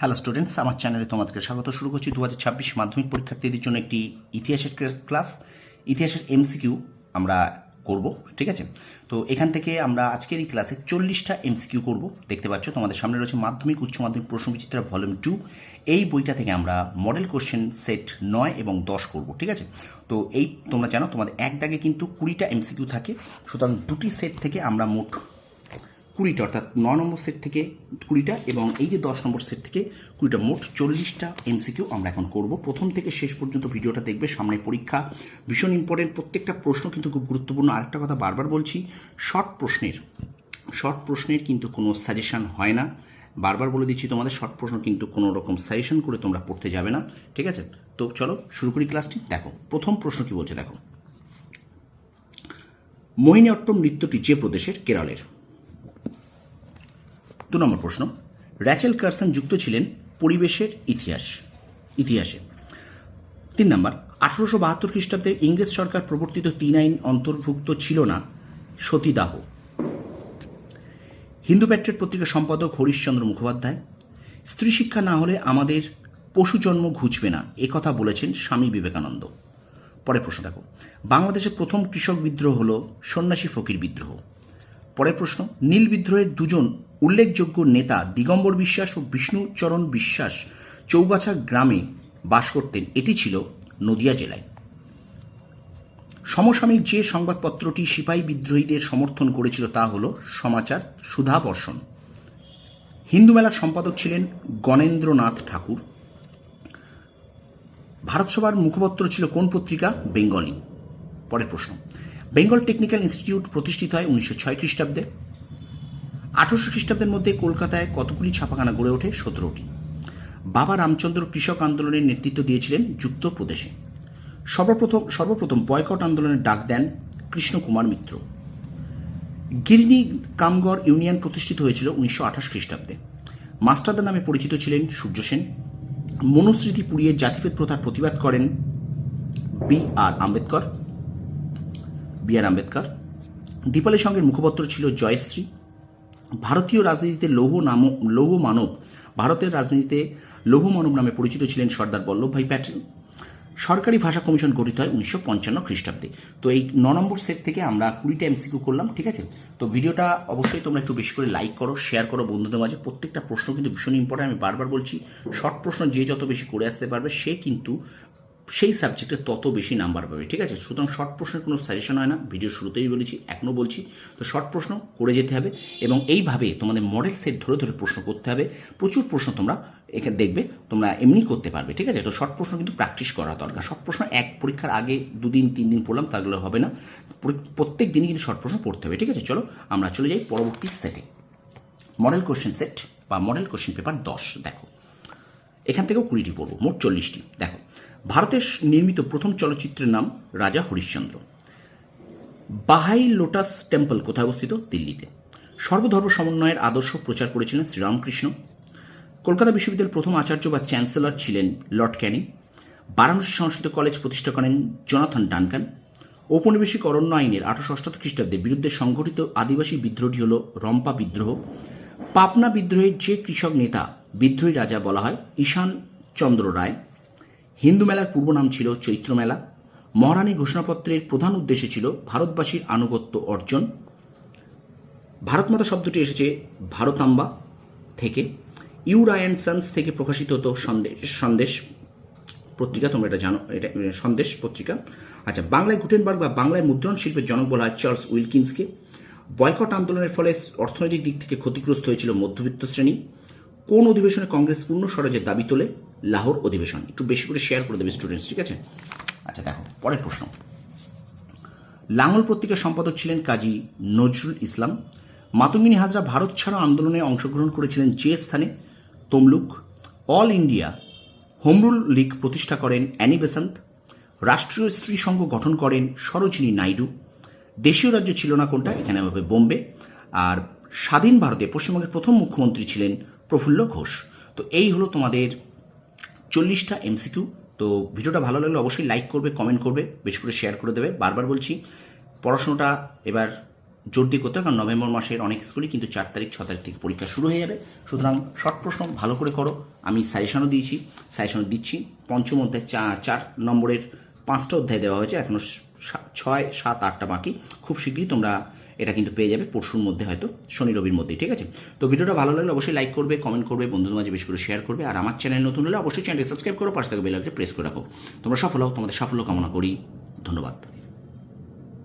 Hello students আমার চ্যানেলে তোমাদেরকে স্বাগত। শুরু করছি দু হাজার ছাব্বিশ মাধ্যমিক পরীক্ষার্থীদের জন্য একটি ইতিহাসের ক্লাস। ইতিহাসের এমসিকিউ আমরা করব, ঠিক আছে? তো এখান থেকে আমরা আজকের এই ক্লাসে চল্লিশটা এমসিকিউ করব। দেখতে পাচ্ছ, তোমাদের সামনে রয়েছে মাধ্যমিক, উচ্চ মাধ্যমিক, প্রশ্ন বিচিত্র ভলিউম টু এই বইটা থেকে আমরা মডেল কোশ্চেন সেট নয় এবং দশ করব, ঠিক আছে? তো এই তোমরা জানো, তোমাদের এক দাগে কিন্তু কুড়িটা এমসিকিউ থাকে। সুতরাং দুটি সেট থেকে আমরা মোট কুড়িটা, অর্থাৎ ন নম্বর সেট থেকে কুড়িটা এবং এই যে দশ নম্বর সেট থেকে কুড়িটা, মোট চল্লিশটা এমসিকিউ আমরা এখন করব। প্রথম থেকে শেষ পর্যন্ত ভিডিওটা দেখবে, সামনে পরীক্ষা, ভীষণ ইম্পর্টেন্ট প্রত্যেকটা প্রশ্ন কিন্তু খুব গুরুত্বপূর্ণ। আরেকটা কথা বারবার বলছি শর্ট প্রশ্নের শর্ট প্রশ্নের কিন্তু কোনো সাজেশন হয় না। বারবার বলে দিচ্ছি, তোমাদের শর্ট প্রশ্ন কিন্তু কোনো রকম সাজেশন করে তোমরা পড়তে যাবে না, ঠিক আছে? তো চলো, শুরু করি ক্লাসটি দেখো, প্রথম প্রশ্ন কি বলছে? দেখো মোহিনীঅট্টম নৃত্যটি যে প্রদেশের, কেরলের? দু নম্বর প্রশ্ন। র্যাচেল কার্সন যুক্ত ছিলেন পরিবেশের ইতিহাস, ইতিহাসে। তিন নম্বর, আঠারোশো বাহাত্তর খ্রিস্টাব্দে ইংরেজ সরকার প্রবর্তিত তিন আইন অন্তর্ভুক্ত ছিল না, সতীদাহ। হিন্দু প্যাট্রিয়ট পত্রিকার সম্পাদক হরিশচন্দ্র মুখোপাধ্যায়, স্ত্রী শিক্ষা না হলে আমাদের পশু জন্ম ঘুচবে না কথা বলেছেন স্বামী বিবেকানন্দ। পরের প্রশ্ন দেখো, বাংলাদেশের প্রথম কৃষক বিদ্রোহ হল সন্ন্যাসী ফকির বিদ্রোহ। পরের প্রশ্ন, নীল বিদ্রোহের দুজন উল্লেখযোগ্য নেতা দিগম্বর বিশ্বাস ও বিষ্ণুচরণ বিশ্বাস চৌগাছা গ্রামে বাস করতেন। এটি ছিল নদিয়া জেলায়। সমসাময়িক যে সংবাদপত্রটি সিপাহী বিদ্রোহীদের সমর্থন করেছিল তা হল সমাচার সুধাবর্ষণ। হিন্দু মেলার সম্পাদক ছিলেন গণেন্দ্রনাথ ঠাকুর। ভারতসভার মুখপত্র ছিল কোন পত্রিকা? বেঙ্গলি। পরের প্রশ্ন। বেঙ্গল টেকনিক্যাল ইনস্টিটিউট প্রতিষ্ঠিত হয় উনিশশো ছয় খ্রিস্টাব্দে। আঠারোশো খ্রিস্টাব্দের মধ্যে কলকাতায় কতগুলি ছাপাখানা গড়ে ওঠে সতেরোটি। বাবা রামচন্দ্র কৃষক আন্দোলনের নেতৃত্ব দিয়েছিলেন যুক্তপ্রদেশে। সর্বপ্রথম সর্বপ্রথম বয়কট আন্দোলনের ডাক দেন কৃষ্ণকুমার মিত্র। গিরিনি কামগড় ইউনিয়ন প্রতিষ্ঠিত হয়েছিল উনিশশো আঠাশ খ্রিস্টাব্দে। মাস্টারদা নামে পরিচিত ছিলেন সূর্য সেন। মনুস্মৃতি পুড়িয়ে জাতিভেদ প্রথার প্রতিবাদ করেন B R Ambedkar. B R Ambedkar. Dipali সঙ্গের মুখপত্র ছিল জয়শ্রী। ভারতীয় রাজনীতিতে লৌহ নাম, লৌহ মানব, ভারতের রাজনীতিতে লৌহ মানব নামে পরিচিত ছিলেন সর্দার বল্লভভাই প্যাটেল। সরকারি ভাষা কমিশন গঠিত হয় উনিশশো পঞ্চান্ন খ্রিস্টাব্দে। তো এই ন নম্বর সেট থেকে আমরা কুড়িটা এমসিকিউ করলাম, ঠিক আছে? তো ভিডিওটা অবশ্যই তোমরা একটু বেশি করে লাইক করো, শেয়ার করো বন্ধুদের মাঝে। প্রত্যেকটা প্রশ্ন কিন্তু ভীষণ ইম্পর্টেন্ট আমি বারবার বলছি, শর্ট প্রশ্ন যে যত বেশি করে আসতে পারবে, সে কিন্তু সেই সাবজেক্টে তত বেশি নাম্বার পাবে, ঠিক আছে? সুতরাং শর্ট প্রশ্নের কোনো সাজেশন হয় না। ভিডিও শুরুতেই বলেছি এখনও বলছি। তো শর্ট প্রশ্ন করে যেতে হবে এবং এইভাবে তোমাদের মডেল সেট ধরে ধরে প্রশ্ন করতে হবে। প্রচুর প্রশ্ন তোমরা এখানে দেখবে, তোমরা এমনি করতে পারবে, ঠিক আছে? তো শর্ট প্রশ্ন কিন্তু প্র্যাকটিস করা দরকার। শর্ট প্রশ্ন এক, পরীক্ষার আগে দুদিন, তিন দিন পড়লাম তাগুলো হবে না। প্রত্যেক দিনই কিন্তু শর্ট প্রশ্ন পড়তে হবে, ঠিক আছে? চলো, আমরা চলে যাই পরবর্তী সেটে মডেল কোশ্চেন সেট বা মডেল কোশ্চেন পেপার দশ, দেখো। এখান থেকেও কুড়িটি পড়ব, মোট চল্লিশটি, দেখো। ভারতের নির্মিত প্রথম চলচ্চিত্রের নাম রাজা হরিশ্চন্দ্র। বাহাই লোটাস টেম্পল কোথায় অবস্থিত? দিল্লিতে। সর্বধর্ম সমন্বয়ের আদর্শ প্রচার করেছিলেন শ্রীরামকৃষ্ণ। কলকাতা বিশ্ববিদ্যালয়ের প্রথম আচার্য বা চ্যান্সেলর ছিলেন Lord Canning. Varanasi Sanskrit college প্রতিষ্ঠা করেন জোনাথন ডানকান। ঔপনিবেশিক অরণ্য আইনের আঠারোশো অষ্টাত্তর খ্রিস্টাব্দের বিরুদ্ধে সংঘটিত আদিবাসী বিদ্রোহটি হল রম্পা বিদ্রোহ। পাবনা বিদ্রোহের যে কৃষক নেতা বিদ্রোহী রাজা বলা হয়, ঈশান চন্দ্র রায়। হিন্দু মেলার পূর্ব নাম ছিল চৈত্র মেলা। মহারানী ঘোষণাপত্রের প্রধান উদ্দেশ্য ছিল ভারতবাসীর আনুগত্য অর্জন। ভারতমাতা শব্দটি এসেছে ভারতাম্বা থেকে। ইউরায়ন সান্স থেকে প্রকাশিত হতো সন্দেশ সন্দেশ পত্রিকা, তোমরা এটা জানো, এটা সন্দেশ পত্রিকা। আচ্ছা বাংলায় গুটেনবার্গ বা বাংলায় মুদ্রণ শিল্পের জনক বলা হয় চার্লস উইলকিন্সকে। বয়কট আন্দোলনের ফলে অর্থনৈতিক দিক থেকে ক্ষতিগ্রস্ত হয়েছিল মধ্যবিত্ত শ্রেণি। কোন অধিবেশনে কংগ্রেস পূর্ণ স্বরাজের দাবি তোলে? লাহোর অধিবেশন। একটু বেশি করে শেয়ার করে দেবে স্টুডেন্টস ঠিক আছে? আচ্ছা দেখো, পরের প্রশ্ন। লাঙল পত্রিকার সম্পাদক ছিলেন কাজী নজরুল ইসলাম। মাতঙ্গিনী হাজরা ভারত ছাড়া আন্দোলনে অংশগ্রহণ করেছিলেন যে স্থানে? Tamluk. All India home rule league প্রতিষ্ঠা করেন অ্যানি বেসান্ত। রাষ্ট্রীয় স্ত্রী সংঘ গঠন করেন সরোজিনী নাইডু। দেশীয় রাজ্য ছিল না কোনটা? এখানে হবে বোম্বে। আর স্বাধীন ভারতে পশ্চিমবঙ্গের প্রথম মুখ্যমন্ত্রী ছিলেন প্রফুল্ল ঘোষ। তো এই হলো তোমাদের চল্লিশটা এমসিকিউ তো ভিডিওটা ভালো লাগলে অবশ্যই লাইক করবে কমেন্ট করবে, বেশি করে শেয়ার করে দেবে। বারবার বলছি, পড়াশোনাটা এবার জোর দিয়ে করতে হবে, কারণ নভেম্বর মাসের অনেক স্কুলই কিন্তু চার তারিখ, ছ তারিখ থেকে পরীক্ষা শুরু হয়ে যাবে। সুতরাং শর্ট প্রশ্ন, ভালো করে করো। আমি সাজেশনও দিয়েছি সাজেশনও দিচ্ছি। পঞ্চম অধ্যায়, চা, চার নম্বরের পাঁচটা অধ্যায় দেওয়া হয়েছে এখনও ছয়, সাত, আটটা বাকি। খুব শীঘ্রই তোমরা এটা কিন্তু পেয়ে যাবে পরশুর মধ্যে হয়তো, শনি রবির মধ্যে ঠিক আছে? তো ভিডিওটা ভালো লাগলে অবশ্যই লাইক করবে কমেন্ট করবে, বন্ধুদের মাঝে বেশি করে শেয়ার করবে, আর আমার চ্যানেল নতুন হলে অবশ্যই চ্যানেলটি সাবস্ক্রাইব করো, পাশে থেকে বেল আছে প্রেস করে রাখো। তোমরা সফল হও, তোমাদের সাফল্য কামনা করি। ধন্যবাদ।